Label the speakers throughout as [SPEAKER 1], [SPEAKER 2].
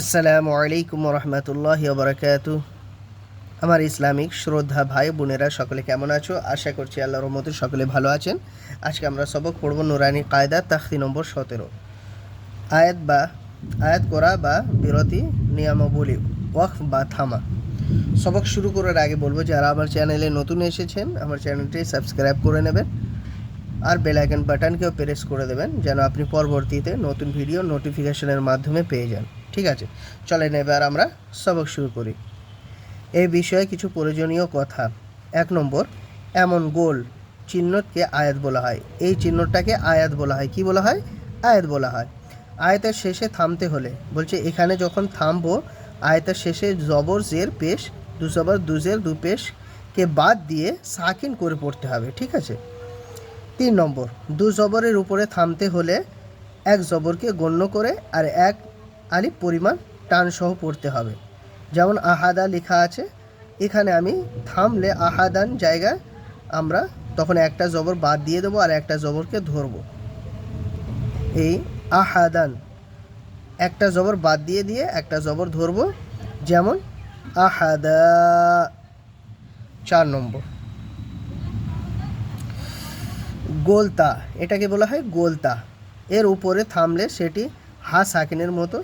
[SPEAKER 1] আসসালামু আলাইকুম রহমতুল্লাহ বরকাত আমার ইসলামিক শ্রদ্ধা ভাই বোনেরা, সকলে কেমন আছো? আশা করছি আল্লাহর রহমতে সকলে ভালো আছেন। আজকে আমরা সবক পড়ব নুরানি কায়দা, তাখতি নম্বর সতেরো। আয়াত বা, আয়াত করা বা বিরতি নিয়মাবলী, ওয়াকফ বা থামা। সবক শুরু করার আগে বলব, যারা আমার চ্যানেলে নতুন এসেছেন, আমার চ্যানেলটি সাবস্ক্রাইব করে নেবেন। আর বেল আইকন বাটনকেও প্রেস করে দেবেন, যেন আপনি পরবর্তীতে নতুন ভিডিও নোটিফিকেশনের মাধ্যমে পেয়ে যান। ঠিক আছে? চলেন এবার আমরা সবক শুরু করি। এই বিষয়ে কিছু প্রয়োজনীয় কথা। এক নম্বর, এমন গোল চিহ্নকে আয়াত বলা হয়। এই চিহ্নটাকে আয়াত বলা হয়। কি বলা হয়? আয়াত বলা হয়। আয়াতের শেষে থামতে হলে, বলছে এখানে যখন থামবো, আয়াতের শেষে জবর জের পেশ দু জবর দু জের দু পেশকে বাদ দিয়ে সাকিন করে পড়তে হবে। ঠিক আছে? তিন নম্বর। দু জবরের উপরে থামতে হলে এক জবরকে গণ্য করে আর এক আলিফ পরিমাণ টান সহ পড়তে হবে। যেমন আহাদা লেখা আছে, এখানে আমি থামলে আহাদান জায়গায় আমরা তখন একটা জবর বাদ দিয়ে দেবো আর একটা জবরকে ধরবো। এই আহাদান, একটা জবর বাদ দিয়ে দিয়ে একটা জবর ধরবো, যেমন আহাদা, চার নম্বর। গোলতা এটাকে বলা হয় গোলতা এর উপরে থামলে সেটি হা সাকিনের মতো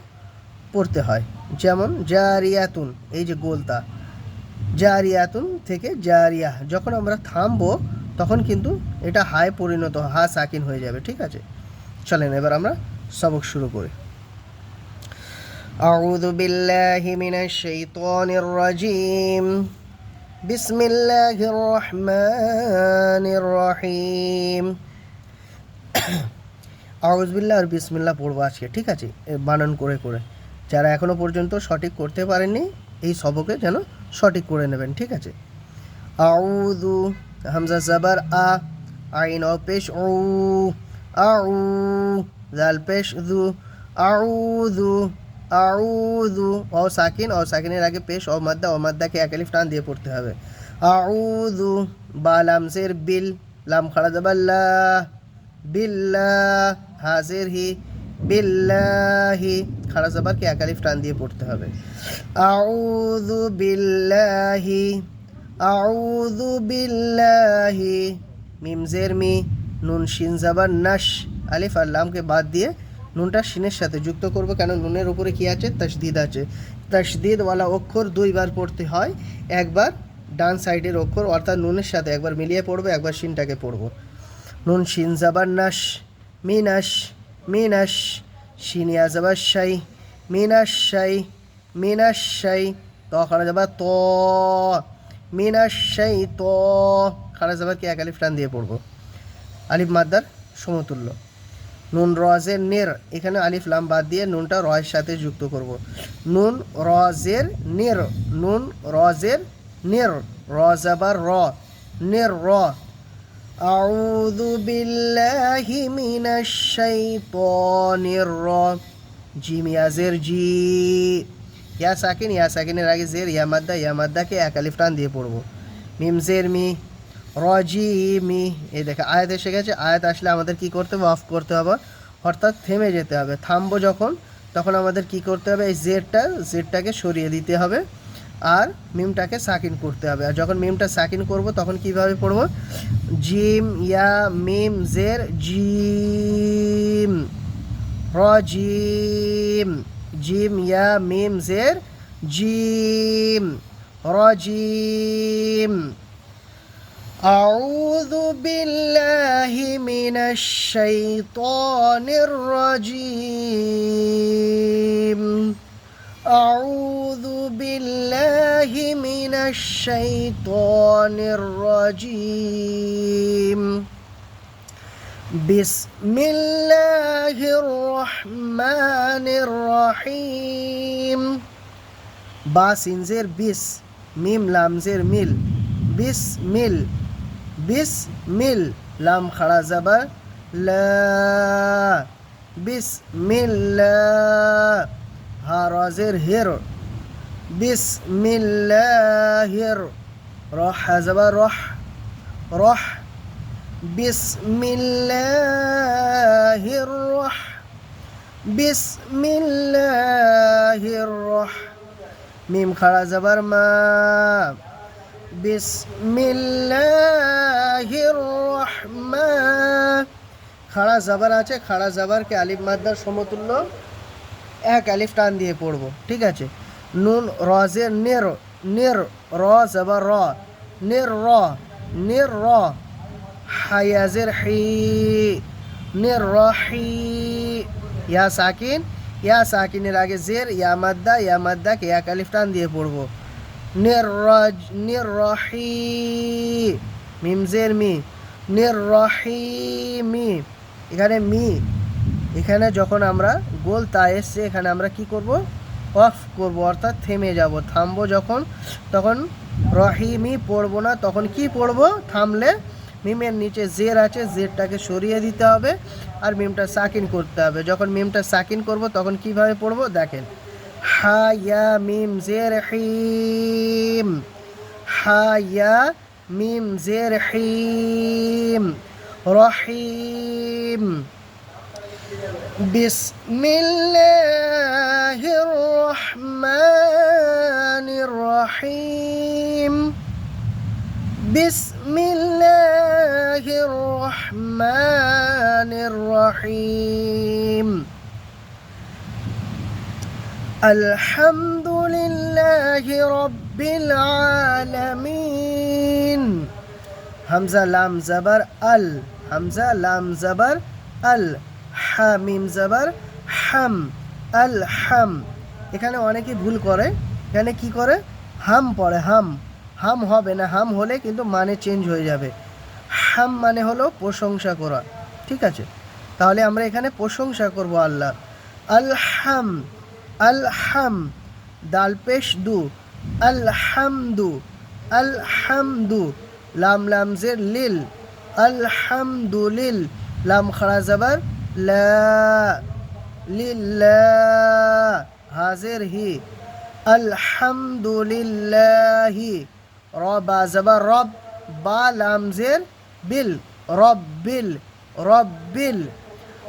[SPEAKER 1] পড়তে হয় যেমন জারিয়াতুন এই যে গোলতা জারিয়াতুন থেকে জারিয়া যখন আমরা থামবো তখন কিন্তু এটা হায় পরিণত হয়, হা সাকিন হয়ে যাবে ঠিক আছে চলেন এবার আমরা সবক শুরু করি أعوذ بالله من الشيطان الرجيم بسم الله الرحمن الرحيم আউজবিল্লা আর বিসমিল্লা পড়বো আজকে ঠিক আছে এ বানান করে করে যারা এখনো পর্যন্ত সঠিক করতে পারেননি এই সবকে যেন সঠিক করে নেবেন ঠিক আছে আউদু হামজা জাবার আ আইন অ পেশ ও আউ জাল পেশ দু আউদু আউদু অ সাকিন অ সাকিনের আগে পেশ অ মাদ্দা অ মাদ্দাকে এক আলিফ টান দিয়ে পড়তে হবে। আউদু বা লামসের বিল, লাম খাড়া জাবাল্লা বিল্লাহ হাজির হি বিল্লাহি খাড়া জাবারকে এক আলিফ টান দিয়ে পড়তে হবে। আউযু বিল্লাহি আউযু বিল্লাহি মিম জের মি, নুন শিন নাশ, আলিফ আর লামকে বাদ দিয়ে নুনটা শিনের সাথে যুক্ত করব। কেন? নুনের উপরে কি আছে? তসদিদ আছে। তসদিদওয়ালা অক্ষর দুইবার পড়তে হয়। একবার ডান সাইডের অক্ষর, অর্থাৎ নুনের সাথে একবার মিলিয়ে পড়ব, একবার শিনটাকে পড়ব। নুন শিন জাবার নাশ মিনাশ মিনাশ শিনিয়া জাবার শাই মিনাশ শাই মিনাশ শাই, ত খারা যাবার ত মিনাশ শাই ত খারা যাবার কি এক আলিফ টান দিয়ে পড়ব। আলিফ মাদ্দার সমতুল্য। নুন রজের নের এখানে আলিফ লাম বাদ দিয়ে নুনটা রয়ের সাথে যুক্ত করব নুন রজের নের নুন রজের নের র জাবার র নের র أعوذ بالله من الشيطان الرجيم জিম ইয়াজের জি ইয়া সাকিন ইয়া সাকিনের আগে জের ইয়া মাদ্দা ইয়া মাদ্দাকে এক আলিফ টান দিয়ে পড়বো মিম জের মি রজি মি এই দেখে, আয়াত এসে গেছে, আয়াত আসলে আমাদের কি করতে হবে? অফ করতে হবে। অর্থাৎ থেমে যেতে হবে। থামবো যখন, তখন আমাদের কি করতে হবে? এই জেডটা জেরটাকে সরিয়ে দিতে হবে। আর মিমটাকে সাকিন করতে হবে। আর যখন মিমটা সাকিন করব, তখন কীভাবে পড়ব? জিম, ইয়া, মিম জের জিম। রজিম, জিম, ইয়া, মিম জের জিম। রজিম। أعوذ بالله من الشيطان الرجيم. أعوذ بالله من الشيطان الرجيم. بسم الله الرحمن الرحيم. باسين زير بس ميم لام زير ميل. بسم الله بسم الله لام خرا زبر لا بسم الله ها رازر هير بسم الله هير راح زبر راح راح بسم الله الرح بسم الله الرح ميم خلا زبر ما بسم الله খাড়া জাবার আছে, খাড়া জাবারকে আলিফ মাদ্দার সমতুল্য এক আলিফ টান দিয়ে পড়ব, ঠিক আছে? নুন রজের নের, নির র জাবার র, নির র নির র, হায়াজের হি, নির রহি ইয়া সাকিন, ইয়া সাকিনের আগে জের, ইয়া মাদ্দা, ইয়া মাদ্দাকে এক আলিফ টান দিয়ে পড়ব। নির্রজ নির্রহি মিম জের মি। নির্রহিমি এখানে মি। এখানে যখন আমরা গোল তা এসছে, এখানে আমরা কি করব? অফ করব, অর্থাৎ থেমে যাব। থামবো যখন, তখন রহিমি পড়ব না, তখন কি পড়ব? থামলে মিমের নিচে জের আছে, জেরটাকে সরিয়ে দিতে হবে আর মিমটা সাকিন করতে হবে। যখন মিমটা সাকিন করব, তখন কীভাবে পড়ব? দেখেন। হা, ইয়া, মিম, জের, হিম। হা, ইয়া ميم زير حيم رحيم. بسم الله الرحمن الرحيم. بسم الله الرحمن الرحيم. আলহামদুলিল্লাহ রব্বিল আলামিন। হামজা লাম জাবার আল, হামজা লাম জাবার আল, হামিম জাবার হাম, আল হাম। এখানে অনেকে ভুল করে, এখানে কি করে? হাম পড়ে, হাম। হাম হবে না, হাম হলে কিন্তু মানে চেঞ্জ হয়ে যাবে। হাম মানে হলো প্রশংসা করা, ঠিক আছে? তাহলে আমরা এখানে প্রশংসা করব আল্লাহ আলহাম হাম আল হাম দাল পেশ দু। আল হামদু আল হামদু লাম লাম জের লিল। আলহামদুলিল, লাম খাড়া জাবার লা। লিল্লাহ, হাজির হি। আলহামদুলিল্লাহি, রবা জাবার রব, বা লাম জের বিল রব্বিল রব্বিল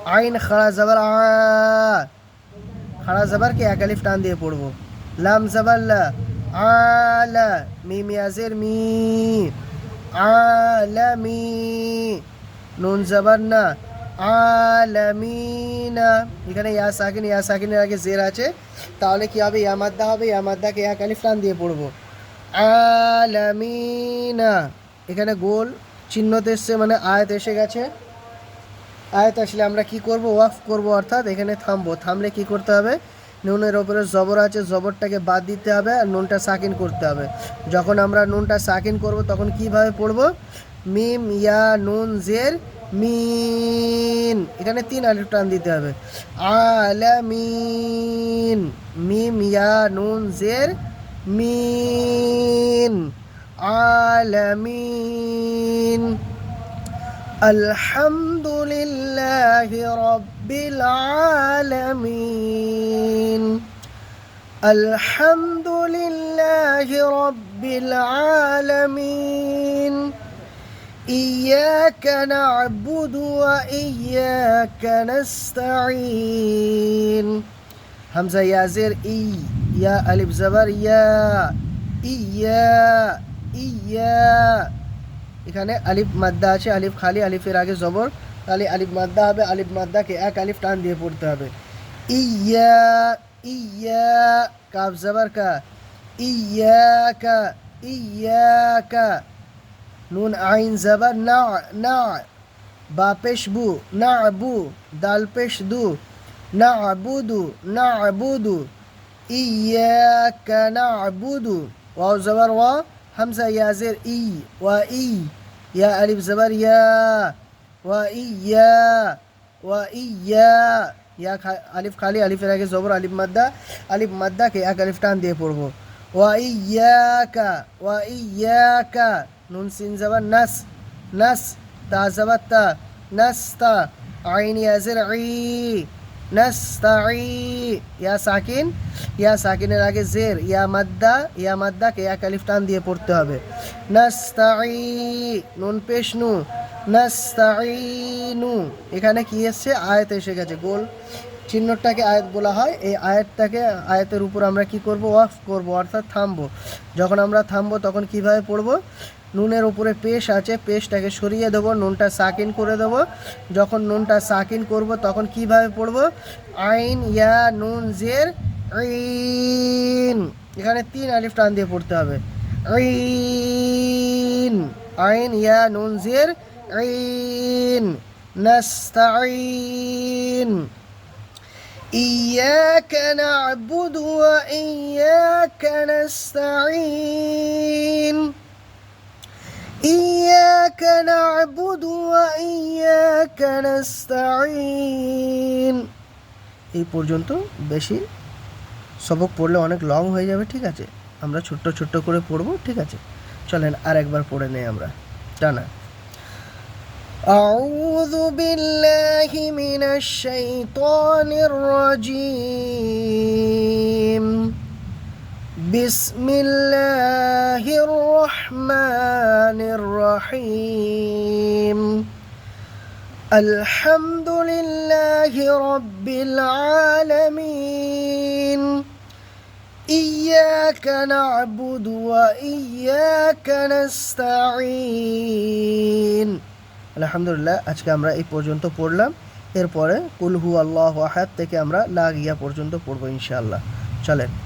[SPEAKER 1] আইন খাড়া জাবার আ। খাড়া জাবারকে এক আলিফ টান দিয়ে পড়ব। লাম জাবার লা, আলা, মিম ইয়াজের মি আলামি নুন জাবার না আলামিনা এখানে ইয়া সাকিন, ইয়া সাকিনের আগে জের আছে। তাহলে কি হবে? ইয়া মাদ্দা হবে, ইয়া মাদ্দাকে এক আলিফ টান দিয়ে পড়ব। আলামিনা এখানে গোল, চিহ্নতে এসছে মানে আয়াত এসে গেছে। আয়াত আসলে আমরা কি করব? ওয়াফ করব অর্থাৎ এখানে থামবো। থামলে কি করতে হবে? নুনের ওপরে জবর আছে, জবরটাকে বাদ দিতে হবে আর নুনটা সাকিন করতে হবে। যখন আমরা নুনটা সাকিন করব, তখন কীভাবে পড়ব? মিম, ইয়া, নুন, জের, মিন। এখানে তিন আলিফ টান দিতে হবে। আলামিন। মিম, ইয়া, নুন, জের, মিন। আলামিন। الحمد لله رب العالمين. الحمد لله رب العالمين. إياك نعبد وإياك نستعين. همزة يا زير إي يا ألف زبر يا إيا إيا এখানে আলিফ মাদ্দা আছে, আলিফ খালি, আলিফের আগে জবর, তাহলে আলিফ মাদ্দা হবে, আলিফ মাদ্দাকে এক আলিফ টান দিয়ে পড়তে হবে। ইয়া ইয়া, কাফ জবর কা ইয়াকা ইয়াকা নুন আইন জবর, না না বা পেশ বু, না বু দাল পেশ দু, না আবুদু না আবুদু ইয়াকা না আবুদু ওয়াও জবর ওয়া হামজা ইয়াজের ই ওয়া ই ইয়া আলিফ জবর ইয়া ওয়া ইয়া ওয়া ইয়া ইয়া আলিফ খালি আলিফের আগে জবর আলিফ মাদ্দা আলিফ মাদ্দাকে এক আলিফ টান দিয়ে পড়ব ওয়া ইয়াকা ওয়া ইয়াকা নুন সিন জবর নাস নাস তা জবর তা নাস তা আইন ইয়াজের ই নাস্তাই ইয়া সাকিন ইয়া সাকিনের আগে জের ইয়া মাদ্দা ইয়া মাদ্দাকে এক আলিফ টান দিয়ে পড়তে হবে। নাস্তাই নুন পেশ নু। নাস্তাইনু এখানে কি এসছে? আয়াত এসে গেছে। গোল। চিহ্নটাকে আয়াত বলা হয়। এই আয়াতটাকে, আয়াতের উপর আমরা কি করব? ওয়াফ করব, অর্থাৎ থামবো। যখন আমরা থামবো, তখন কীভাবে পড়ব? নুনের উপরে পেশ আছে পেশটাকে সরিয়ে দেবো নুনটা সাকিন করে দেবো যখন নুনটা সাকিন করব তখন কিভাবে পড়বো আইন ইয়া নুন জের আইন এখানে তিন আলিফ টান দিয়ে পড়তে হবে আইন আইন ইয়া নুন জের আইন নাস্তাইন إياك نعبد وإياك نستعين إياك نعبد وإياك نستعين এই পর্যন্ত বেশি সবক পড়লে অনেক লং হয়ে যাবে ঠিক আছে আমরা ছোট্ট ছোট্ট করে পড়বো ঠিক আছে চলেন আর একবার পড়ে নেই আমরা টানা أعوذ بالله من الشيطان الرجيم بسم الله الرحمن الرحيم الحمد لله رب العالمين إياك نعبد وإياك نستعين আলহামদুলিল্লাহ আজকে আমরা এই পর্যন্ত পড়লাম এরপরে কুলহু আল্লাহ আহাদ থেকে আমরা লাগিয়া পর্যন্ত পড়বো ইনশাআল্লাহ চলেন